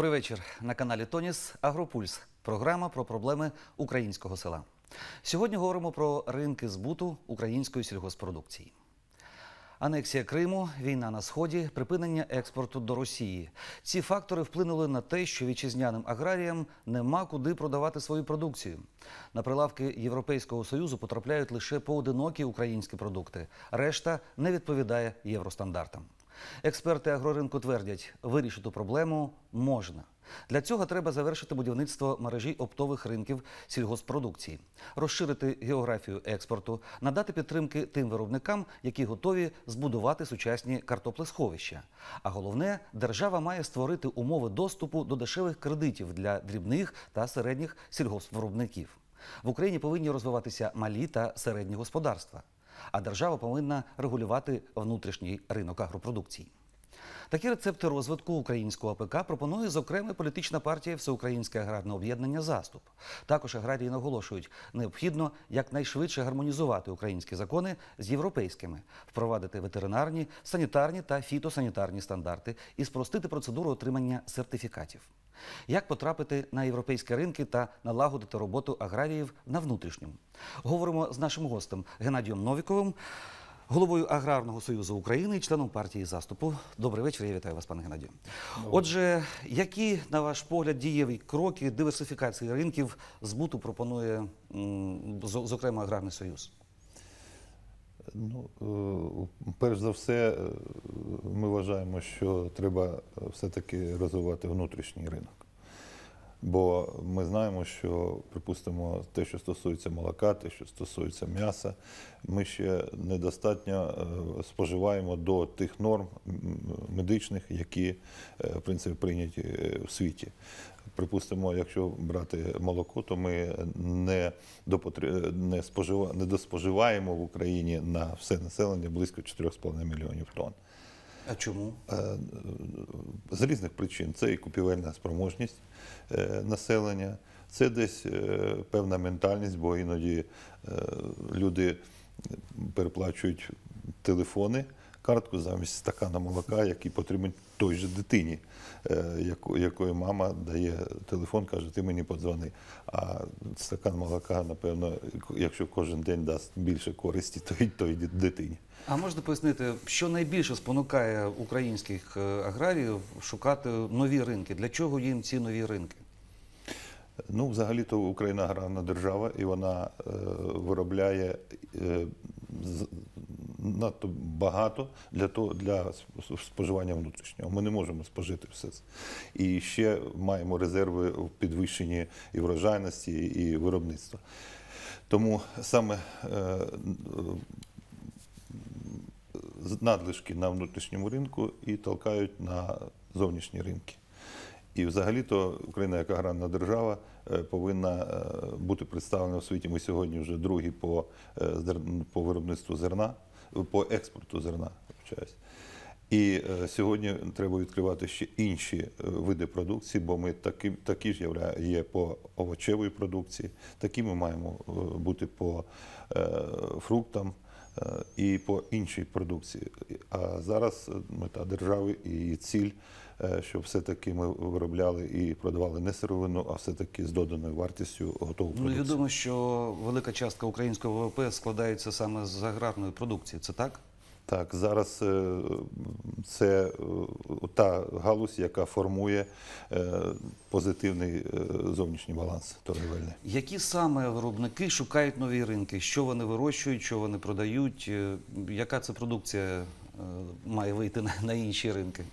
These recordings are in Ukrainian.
Добрий вечір на каналі Тоніс Агропульс. Програма про проблеми українського села. Сьогодні говоримо про ринки збуту української сільгоспродукції. Анексія Криму, війна на сході, припинення експорту до Росії. Ці фактори вплинули на те, що вітчизняним аграріям нема куди продавати свою продукцію. На прилавки Європейського союзу потрапляють лише поодинокі українські продукти. Решта не відповідає євростандартам. Експерти агроринку твердять, вирішити проблему можна. Для цього треба завершити будівництво мережі оптових ринків сільгоспродукції, розширити географію експорту, надати підтримки тим виробникам, які готові збудувати сучасні картоплесховища. А головне, держава має створити умови доступу до дешевих кредитів для дрібних та середніх сільгоспвиробників. В Україні повинні розвиватися малі та середні господарства а держава повинна регулювати внутрішній ринок агропродукції. Такі рецепти розвитку українського АПК пропонує зокрема політична партія Всеукраїнське аграрне об'єднання Заступ. Також аграрії наголошують, необхідно якнайшвидше гармонізувати українські закони з європейськими, впровадити ветеринарні, санітарні та фітосанітарні стандарти і спростити процедуру отримання сертифікатів. Як потрапити на європейські ринки та налагодити роботу аграріїв на внутрішньому? Говоримо з нашим гостем Геннадієм Новіковим, головою Аграрного союзу України і членом партії заступу. Добрий вечір. Я вітаю вас, пане Геннадію. Отже, які, на ваш погляд, дієві кроки диверсифікації ринків збуту пропонує зокрема аграрний союз? Ну, е, перш за все, е, ми вважаємо, що треба все-таки розвивати внутрішній ринок. Бо ми знаємо, що, припустимо, те, що стосується молока, те, що стосується м'яса, ми ще недостатньо е, споживаємо до тих норм медичних, які е, в принципі прийняті е, в світі. Припустимо, якщо брати молоко, то ми не, не, спожива... не доспоживаємо в Україні на все населення близько 4,5 мільйонів тонн. А чому? Е, З різних причин це і купівельна спроможність е, населення, це десь е, певна ментальність, бо іноді люди переплачують телефони, картку замість стакана молока, який потрібен той же дитині, е, якої мама дає телефон, каже, ти мені подзвони. А стакан молока, напевно, якщо кожен день дасть більше користі, то й той дитині. А можете пояснити, що найбільше спонукає українських е, аграріїв шукати нові ринки? Для чого їм ці нові ринки? Ну, взагалі-то Україна аграрна держава, і вона е, виробляє е, надто багато для того для споживання внутрішнього. Ми не можемо спожити все це. І ще маємо резерви в підвищенні і врожайності, і виробництва. Тому саме е, надлишки на внутрішньому ринку і толкають на зовнішні ринки. І взагалі-то Україна як аграрна держава е, повинна е, бути представлена в світі. Ми сьогодні вже другі по, по виробництву зерна, по експорту зерна. вибачаюсь. І е, сьогодні треба відкривати ще інші е, види продукції, бо ми такі, такі ж є по овочевій продукції, такі ми маємо е, бути по фруктам і по іншій продукції. А зараз е, мета держави і ціль, е, щоб все-таки ми виробляли і продавали не сировину, а все-таки з доданою вартістю готову Ну, відомо, що велика частка українського ВВП складається саме з аграрної продукції. Це так? Так, зараз е, це е, та галузь, яка формує е, позитивний зовнішній баланс торгівельний. Які саме виробники шукають нові ринки? Що вони вирощують, що вони продають? Яка це продукція має вийти на інші ринки?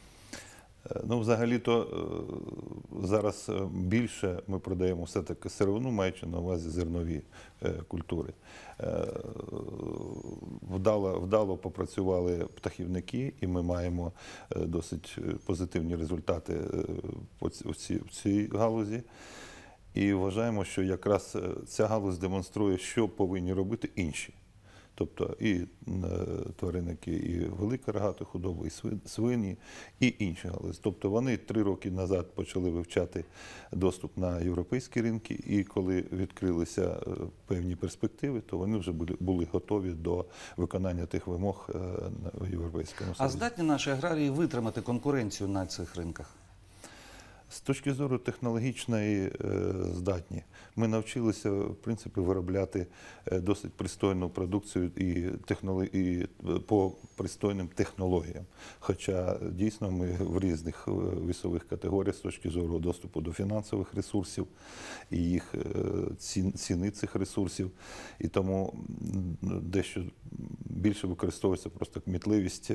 Е, Ну, взагалі-то е, зараз е, більше ми продаємо все-таки сировину, маючи на увазі зернові культури. Вдало, вдало попрацювали птахівники, і ми маємо досить позитивні результати в цій, галузі. І вважаємо, що якраз ця галузь демонструє, що повинні робити інші. Тобто і е, тваринники, і велика рогата худоба, і свин- свині, і інші галузі. Тобто вони три роки назад почали вивчати доступ на європейські ринки, і коли відкрилися е, певні перспективи, то вони вже були, були готові до виконання тих вимог е, на європейському А здатні наші аграрії витримати конкуренцію на цих ринках? З точки зору технологічної е, здатні, ми навчилися в принципі виробляти е, досить пристойну продукцію і, технолог... е, по пристойним технологіям. Хоча дійсно ми в різних вісових категоріях з точки зору доступу до фінансових ресурсів і їх ціни цих ресурсів, і тому дещо більше використовується просто кмітливість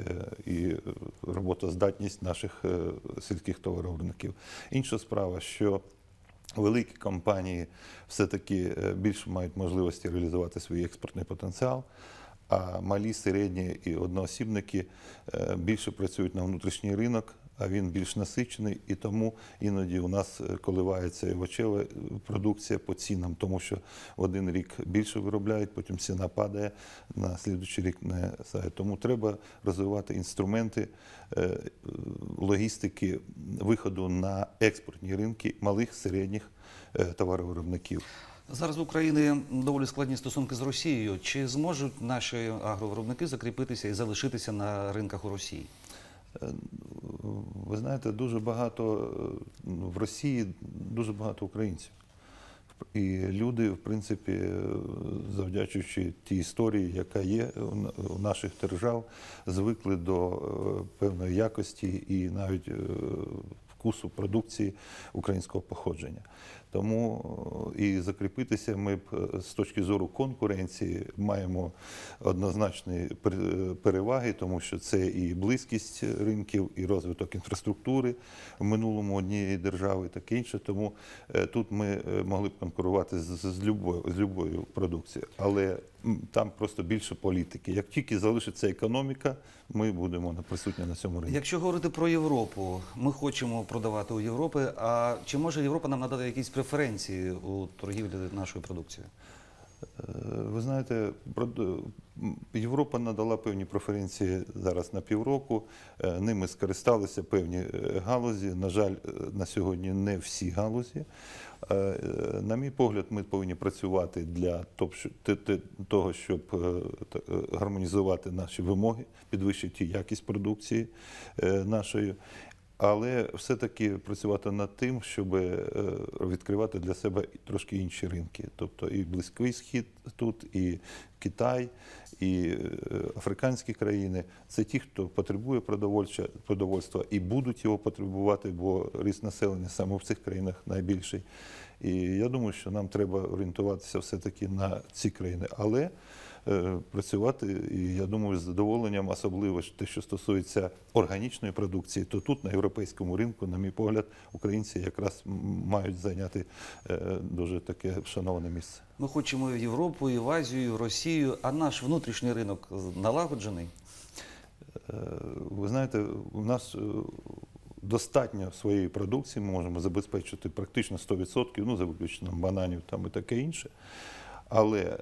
і роботоздатність наших сільських товаровиробників. Інша справа, що великі компанії все-таки е, більше мають можливості реалізувати свій експортний потенціал. А малі, середні і одноосібники е, більше працюють на внутрішній ринок, а він більш насичений, і тому іноді у нас е, коливається овочева е, продукція по цінам, тому що в один рік більше виробляють, потім ціна падає, на слідуючий рік не сає. Тому треба розвивати інструменти е, логістики виходу на експортні ринки малих, середніх товаровиробників. Зараз в України доволі складні стосунки з Росією. Чи зможуть наші агровиробники закріпитися і залишитися на ринках у Росії? Ви знаєте, дуже багато е, ну, в Росії дуже багато українців. І люди, в принципі, е, завдячуючи тій історії, яка є у наших держав, звикли до е, певної якості і навіть е, вкусу продукції українського походження. Тому е, і закріпитися ми б е, з точки зору конкуренції маємо однозначні пер- переваги, тому що це і близькість ринків, і розвиток інфраструктури в минулому однієї держави, таке інше. Тому е, тут ми е, могли б конкурувати з, з, любою, з любою продукцією, але там просто більше політики. Як тільки залишиться економіка, ми будемо присутні на цьому ринку. Якщо говорити про Європу, ми хочемо продавати у Європи. А чи може Європа нам надати якісь преференції у торгівлі нашою продукцією? Е, Ви знаєте, Європа надала певні преференції зараз на півроку. Е, Ними скористалися певні е, галузі. На жаль, на сьогодні не всі галузі. На мій погляд, ми повинні працювати для того, щоб гармонізувати наші вимоги, підвищити якість продукції нашої. Але все-таки працювати над тим, щоб е, відкривати для себе трошки інші ринки. Тобто і Близький Схід тут, і Китай, і е, африканські країни це ті, хто потребує продовольства і будуть його потребувати, бо ріст населення саме в цих країнах найбільший. І я думаю, що нам треба орієнтуватися все-таки на ці країни. Але працювати, і я думаю, з задоволенням, особливо те, що стосується органічної продукції, то тут на європейському ринку, на мій погляд, українці якраз мають зайняти е, дуже таке шановане місце. Ми хочемо і в Європу, і в Азію, і в Росію, а наш внутрішній ринок налагоджений. Е, Ви знаєте, у нас е, достатньо своєї продукції, ми можемо забезпечити практично 100%, ну за виключенням бананів там і таке інше. Але е,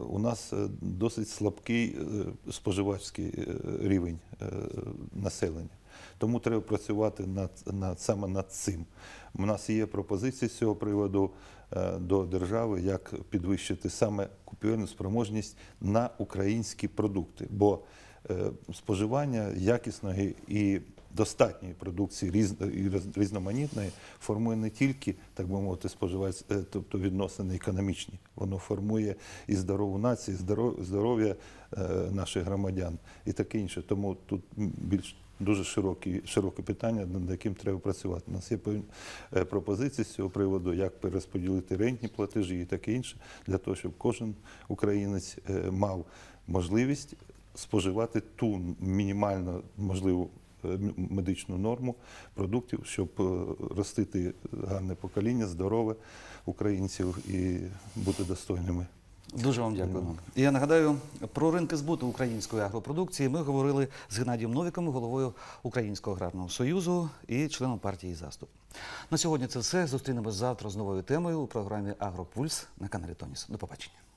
у нас е, досить слабкий е, споживацький рівень населення. Тому треба працювати над, над, саме над цим. У нас є пропозиції з цього приводу до держави, як підвищити саме купівельну спроможність на українські продукти. Бо споживання якісної і достатньої продукції різ, і роз- різноманітної формує не тільки, так би мовити, споживач, е, тобто відносини економічні. Воно формує і здорову націю, і здоров- здоров'я е, наших громадян і таке інше. Тому тут більш дуже широкі, широке питання, над яким треба працювати. У нас є е, пропозиції з цього приводу, як перерозподілити рентні платежі і таке інше, для того, щоб кожен українець мав можливість споживати ту мінімально можливу медичну норму продуктів, щоб е, ростити гарне покоління, здорове українців і бути достойними. Дуже вам дякуємо. І я нагадаю, про ринки збуту української агропродукції ми говорили з Геннадієм Новіком, головою Українського аграрного союзу і членом партії заступ. На сьогодні це все. Зустрінемось завтра з новою темою у програмі Агропульс на каналі Тоніс. До побачення.